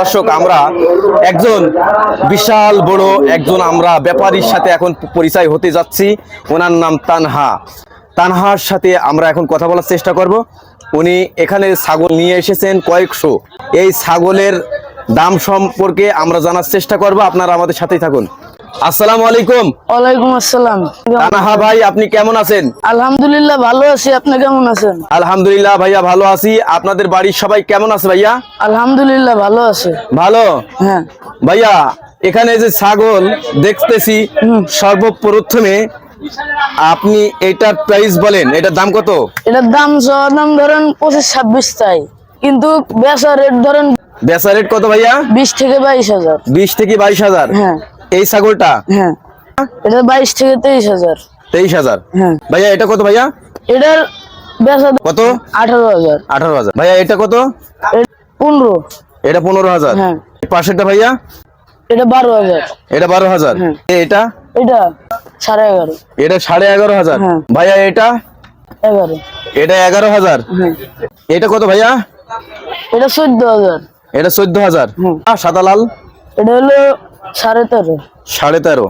দর্শক, আমরা একজন বিশাল বড় একজন আমরা ব্যাপারীর সাথে এখন পরিচয় হতে যাচ্ছি। ওনার নাম তানহা। তানহার সাথে আমরা এখন কথা বলার চেষ্টা করব। উনি এখানে ছাগল নিয়ে এসেছেন কয়েকশো। এই ছাগলের দাম সম্পর্কে আমরা জানার চেষ্টা করব। আপনারা আমাদের সাথেই থাকুন। আসসালামু আলাইকুম। ওয়ালাইকুম আসসালাম। তানহা ভাই আপনি কেমন আছেন? আলহামদুলিল্লাহ ভালো আছি। আপনি কেমন আছেন? আলহামদুলিল্লাহ ভাইয়া ভালো আছি। আপনাদের বাড়ির সবাই কেমন আছে ভাইয়া? আলহামদুলিল্লাহ ভালো আছে। ভালো? হ্যাঁ। ভাইয়া এখানে যে ছাগল দেখতেছি সর্বপ্রথমে আপনি এটার প্রাইস বলেন। এটার দাম কত? এটার দাম দাম ধরেন পঁচিশ ছাব্বিশ তাই। কিন্তু বেচা রেট ধরেন বেচা রেট কত ভাইয়া? বিশ থেকে বাইশ হাজার। বিশ থেকে বাইশ হাজার। হ্যাঁ। এই ছাগলটা? হ্যাঁ। এটা বাইশ থেকে তেইশ হাজার। তেইশ হাজার? হ্যাঁ। ভাইয়া এটা কত ভাইয়া? এটার কত? আঠারো হাজার। আঠারো হাজার। ভাইয়া এটা কত? পনেরো। এটা পনেরো হাজার। হ্যাঁ। পাশেরটা ভাইয়া? এটা বারো হাজার। এটা বারো হাজার। হ্যাঁ। এটা? এটা সাড়ে এগারো। এটা সাড়ে এগারো হাজার। হ্যাঁ। ভাইয়া এটা? এগারো। এটা এগারো হাজার। হ্যাঁ। এটা কত ভাইয়া? এটা চোদ্দ হাজার। এটা চোদ্দ হাজার। সাদা লাল? এটা হলো সাড়ে তেরো। সাড়ে তেরো।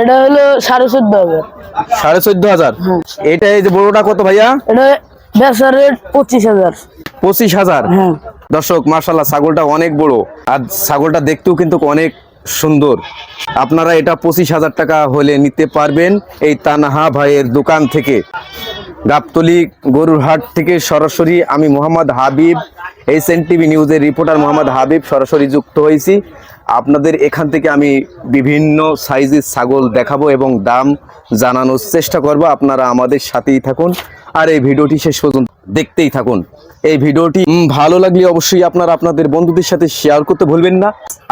এটা হলো সাড়ে চোদ্দ হাজার। সাড়ে চোদ্দ হাজার? এটা এই যে বড়টা কত ভাইয়া? এটা বেচা রেট পঁচিশ হাজার। পঁচিশ হাজার? দর্শক মার্শাল্লাহ ছাগলটা অনেক বড়। আর ছাগলটা দেখতেও কিন্তু অনেক সুন্দর। আপনারা এটা পঁচিশ হাজার টাকা হলে নিতে পারবেন এই তানহা ভাইয়ের দোকান থেকে। গাবতলি গরুর হাট থেকে সরাসরি আমি Mohammad Habib S N TV নিউজের রিপোর্টার মোহাম্মদ হাবিব সরাসরি যুক্ত হয়েছি। আপনাদের এখান থেকে আমি বিভিন্ন সাইজের ছাগল দেখাবো এবং দাম জানানোর চেষ্টা করব। আপনারা আমাদের সাথেই থাকুন। আর এই ভিডিওটি শেষ পর্যন্ত দেখতেই থাকুন। এই ভিডিওটি ভালো লাগলে অবশ্যই আপনারা আপনাদের বন্ধুদের সাথে শেয়ার করতে ভুলবেন না।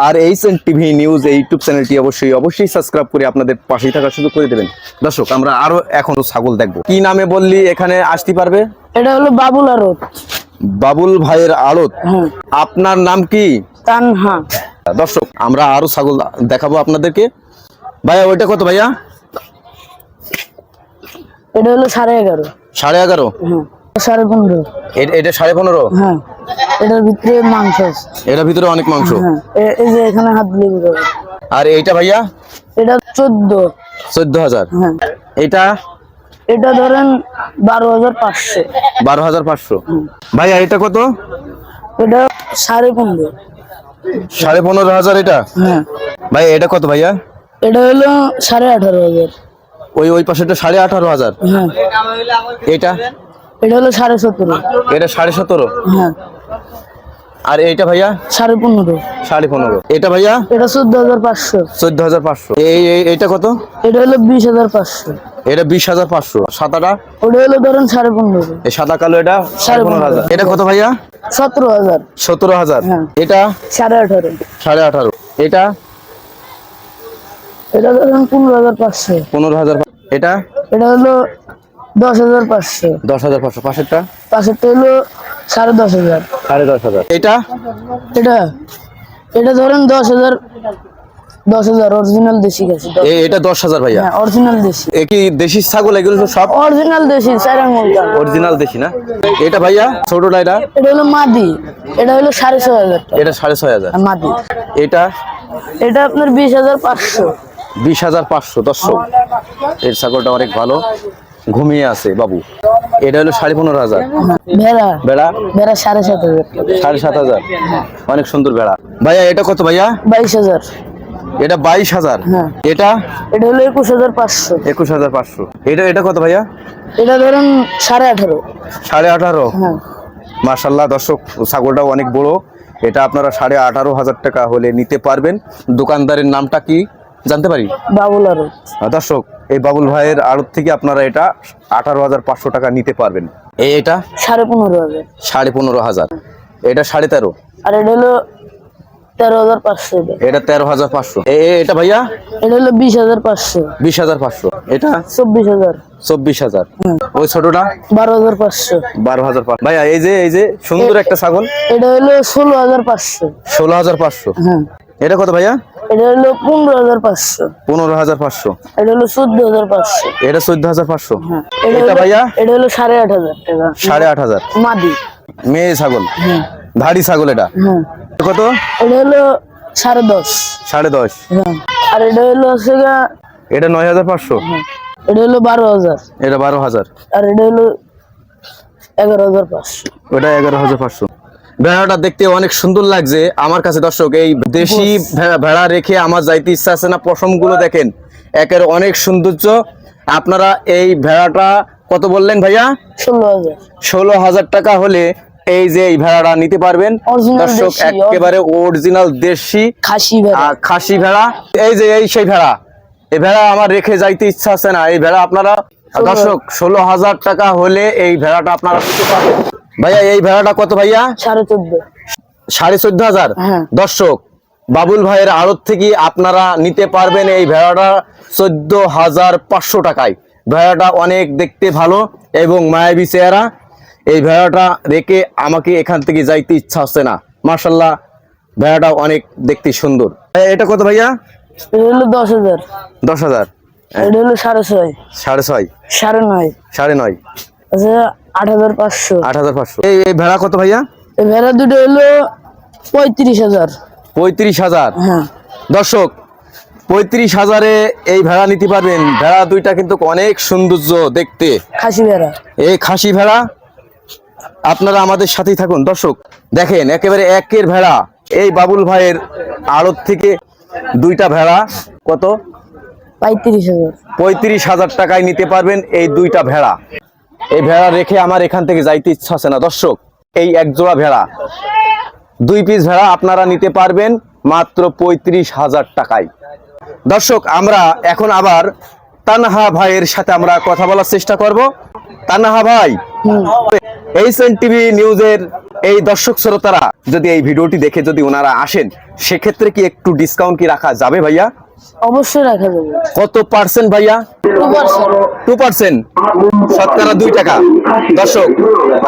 আর এই সেন টিভি নিউজ এই ইউটিউব চ্যানেলটি অবশ্যই অবশ্যই সাবস্ক্রাইব করে আপনাদের পাশেই থাকার সুযোগ করে দেবেন। দর্শক আমরা আরও এখনও ছাগল দেখব। কি নামে বললি এখানে আসতে পারবে? এটা হলো বাবুল আরত। বাবুল ভাইয়ের আড়ত। হ্যাঁ। আপনার নাম কি? তানহা। দর্শক আমরা আরও ছাগল দেখাবো আপনাদেরকে। ভাইয়া ওইটা কত ভাইয়া? এটা হলো সাড়ে এগারো। সাড়ে এগারো? হ্যাঁ। সাড়ে পনেরো। এটা সাড়ে পনেরো? হ্যাঁ। এটার ভিতরে মাংস আছে। এটার ভিতরে অনেক মাংস? হ্যাঁ। এই যে এখানে হাত দিয়ে আর এইটা ভাইয়া? এটা চোদ্দ। চোদ্দ হাজার? হ্যাঁ। এটা? এটা ধরেন বারো হাজার পাঁচশো। বারো হাজার পাঁচশো। ভাইয়া এটা কত? এটা সাড়ে পনেরো। সাড়ে পনেরো হাজার এটা? হ্যাঁ। ভাই এটা কত ভাইয়া? এটা হলো সাড়ে আঠারো হাজার। ওই ওই পাশেটা সাড়ে আঠারো হাজার? হ্যাঁ। এটা? এটা হলো সাড়ে সতেরো। এটা সাড়ে সতেরো? হ্যাঁ। আর এইটা ভাইয়া? সাড়ে পনেরো। সাড়ে পনেরো। এটা ভাইয়া? এটা চোদ্দ হাজার পাঁচশো। চোদ্দ হাজার পাঁচশো। এই এইটা কত? এটা হলো বিশ হাজার পাঁচশো। এটা বিশ হাজার পাঁচশো। সাদাটা? ওটা হলো ধরেন সাড়ে পনেরো। এই সাদা কালো এটা? সাড়ে পনেরো হাজার। এটা কত ভাইয়া? সতেরো হাজার। সতেরো হাজার। হ্যাঁ। এটা? সাড়ে আঠারো। সাড়ে আঠারো। এটা? এটা ধরেন পনেরো হাজার পাঁচশো। পনেরো হাজার এটা? এটা হলো দশ হাজার পাঁচশো। দশ হাজার পাঁচশো। পাশেরটা? পাশেরটা হলো সাড়ে দশ হাজার। সাড়ে দশ হাজার। এটা? এটা? এটা ধরেন দশ হাজার দশ হাজার অরিজিনাল দেশি গেছে। এটা দশ হাজার ভাইয়া। হ্যাঁ অরিজিনাল দেশি। এ কি দেশি ছাগল? এগুলো সব অরিজিনাল দেশি অরিজিনাল দেশি না? এটা ভাইয়া? ছোটটা এটা? এটা হলো মাদি। এটা হলো সাড়ে ছয় হাজার এটা সাড়ে ছয় হাজার। আর মাদি। এটা? এটা আপনার বিশ হাজার পাঁচশো। বিশ হাজার পাঁচশো দর্শক। এর ছাগলটা অনেক ভালো। ঘুমিয়ে আছে বাবু। এটা হলো সাড়ে পনেরো হাজার। ভেড়া। বেড়া ভেড়া সাড়ে সাত হাজার। সাড়ে সাত হাজার। অনেক সুন্দর বেড়া ভাইয়া এটা কত ভাইয়া? বাইশ হাজার। এটা বাইশ হাজার। হ্যাঁ। এটা? এটা হলো একুশ হাজার পাঁচশো। একুশ হাজার পাঁচশো। এটা এটা কত ভাইয়া? এটা ধরেন সাড়ে আঠারো। সাড়ে আঠারো? হ্যাঁ। মার্শাল্লাহ দর্শক ছাগলটাও অনেক বড়। এটা আপনারা সাড়ে আঠারো হাজার টাকা হলে নিতে পারবেন। দোকানদারের নামটা কি? জানতে পারি? বাবুল আরও দর্শক এই বাবুল ভাইয়ের আড়ত থেকে আপনারা এটা আঠারো হাজার পাঁচশো টাকা নিতে পারবেন। এই এটা? সাড়ে পনেরো হাজার। সাড়ে পনেরো হাজার। এটা সাড়ে তেরো? আর এটা হলো তেরো হাজার পাঁচশো। এটা তেরো হাজার পাঁচশো। এটা ভাইয়া? এটা হলো বিশ হাজার পাঁচশো। বিশ হাজার পাঁচশো। এটা? চব্বিশ হাজার। চব্বিশ হাজার। ওই ছোটটা? বারো হাজার পাঁচশো। বারো হাজার পাঁচশো ভাইয়া এই যে এই যে সুন্দর একটা ছাগল। এটা হলো ষোলো হাজার পাঁচশো। ষোলো হাজার পাঁচশো। হ্যাঁ এটা কত ভাইয়া? এটা হলো পনেরো হাজার পাঁচশো। পনেরো হাজার পাঁচশো। এটা হলো চোদ্দ হাজার পাঁচশো। এটা চোদ্দ হাজার পাঁচশো। হ্যাঁ। এটা ভাইয়া? এটা হলো সাড়ে আট হাজার টাকা। সাড়ে আট হাজার। মাদি। মেয়ে ছাগল। হ্যাঁ। ধাড়ি ছাগল এটা। হ্যাঁ। কত? এটা হলো সাড়ে দশ। সাড়ে দশ। আর এটা হলো এটা নয় হাজার পাঁচশো। এটা হলো বারো হাজার। এটা বারো হাজার। আর এটা হলো এগারো হাজার পাঁচশো। ওটা এগারো হাজার পাঁচশো। ভেড়াটা দেখতে অনেক সুন্দর লাগছে। আমার কাছে দর্শক এই দেশি ভেড়া- রেখে আমার যাইতে ইচ্ছা আছে না পশমগুলো দেখেন একের অনেক সৌন্দর্য। আপনারা এই ভেড়াটা কত বললেন ভাইয়া? ষোলো হাজার। টাকা হলে এই যে এই ভেড়াটা নিতে পারবেন। দর্শক একেবারে অরিজিনাল দেশি খাসি খাসি ভেড়া। এই যে এই সেই ভেড়া। এই ভেড়া আমার রেখে যাইতে ইচ্ছা আছে না। এই ভেড়া আপনারা দর্শক ষোলো হাজার টাকা হলে এই ভেড়াটা আপনারা নিতে পারবেন। ভাইয়া এই ভেড়াটা কত ভাইয়া? সাড়ে চোদ্দ। সাড়ে চোদ্দ হাজার? হ্যাঁ। দর্শক বাবুল ভাইয়ের আড়ত থেকে আপনারা নিতে পারবেন এই ভেড়াটা চোদ্দ হাজার পাঁচশো টাকায়। ভেড়াটা অনেক দেখতে ভালো এবং মায়াবী চেহারা। এই ভেড়াটা রেখে আমাকে এখান থেকে যাইতে ইচ্ছা হচ্ছে না। মার্শাল্লাহ ভেড়াটা অনেক দেখতে সুন্দর। এটা কত ভাইয়া? হলো দশ হাজার। দশ হাজার। এটা হলো সাড়ে ছয়। সাড়ে ছয়। সাড়ে নয়। সাড়ে নয়। আচ্ছা আট হাজার পাঁচশো। আট হাজার পাঁচশো। এই ভেড়া কত ভাইয়া? এই ভেড়া দুটো হলো পঁয়ত্রিশ হাজার। পঁয়ত্রিশ হাজার? হ্যাঁ। দর্শক পঁয়ত্রিশ হাজারে এই ভেড়া নিতে পারবেন। ভেড়া দুইটা কিন্তু অনেক সৌন্দর্য দেখতে। খাসি ভেড়া। এই খাসি ভেড়া আপনারা আমাদের সাথেই থাকুন। দর্শক দেখেন একেবারে একের ভেড়া। এই বাবুল ভাইয়ের আড়ত থেকে দুইটা ভেড়া কত? পঁয়ত্রিশ হাজার। পঁয়ত্রিশ হাজার টাকায় নিতে পারবেন এই দুইটা ভেড়া। এই ভেড়া রেখে আমার এখান থেকে যাইতে ইচ্ছা আছে না। দর্শক, এই এক জোড়া ভেড়া, দুই পিস ভেড়া আপনারা নিতে পারবেন মাত্র পঁয়ত্রিশ হাজার টাকায়। দর্শক, আমরা এখন আবার তানহা ভাইয়ের সাথে আমরা কথা বলার চেষ্টা করব। তানহা ভাই এইচ এন টিভি নিউজের এই দর্শক শ্রোতারা যদি এই ভিডিওটি দেখে যদি ওনারা আসেন, সেক্ষেত্রে কি একটু ডিসকাউন্ট কি রাখা যাবে ভাইয়া? অবশ্যই রাখা যাবে। কত পার্সেন্ট ভাইয়া? টু পার্সেন্ট শতকরা দুই টাকা। দর্শক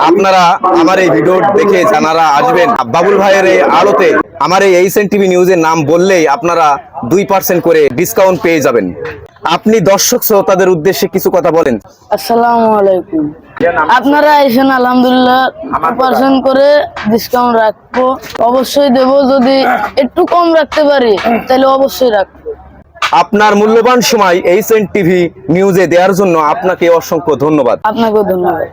আপনারা আমার এই ভিডিও দেখে যারা আসবেন। বাবুল ভাইয়ের এই আলোতে আমার এই এইচ টিভি নিউজের নাম বললেই আপনারা দুই পার্সেন্ট করে ডিসকাউন্ট পেয়ে যাবেন। আপনি দর্শক শ্রোতাদের উদ্দেশ্যে কিছু কথা বলেন। আসসালামু আলাইকুম। আপনারা এসেন আলহামদুলিল্লাহ পার্সেন্ট করে ডিসকাউন্ট রাখব। অবশ্যই দেব যদি একটু কম রাখতে পারি তাহলে অবশ্যই রাখব। আপনার মূল্যবান সময় এইচ টিভি নিউজে দেওয়ার জন্য আপনাকে অসংখ্য ধন্যবাদ। আপনাকেও ধন্যবাদ।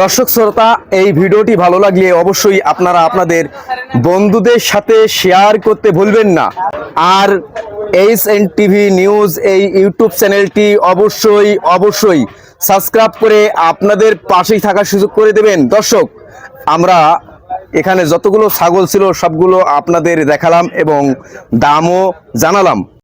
দর্শক শ্রোতা এই ভিডিওটি ভালো লাগলে অবশ্যই আপনারা আপনাদের বন্ধুদের সাথে শেয়ার করতে ভুলবেন না। আর এইচ এন টিভি নিউজ এই ইউটিউব চ্যানেলটি অবশ্যই অবশ্যই সাবস্ক্রাইব করে আপনাদের পাশেই থাকার সুযোগ করে দেবেন। দর্শক আমরা এখানে যতগুলো ছাগল ছিল সবগুলো আপনাদের দেখালাম এবং দামও জানালাম।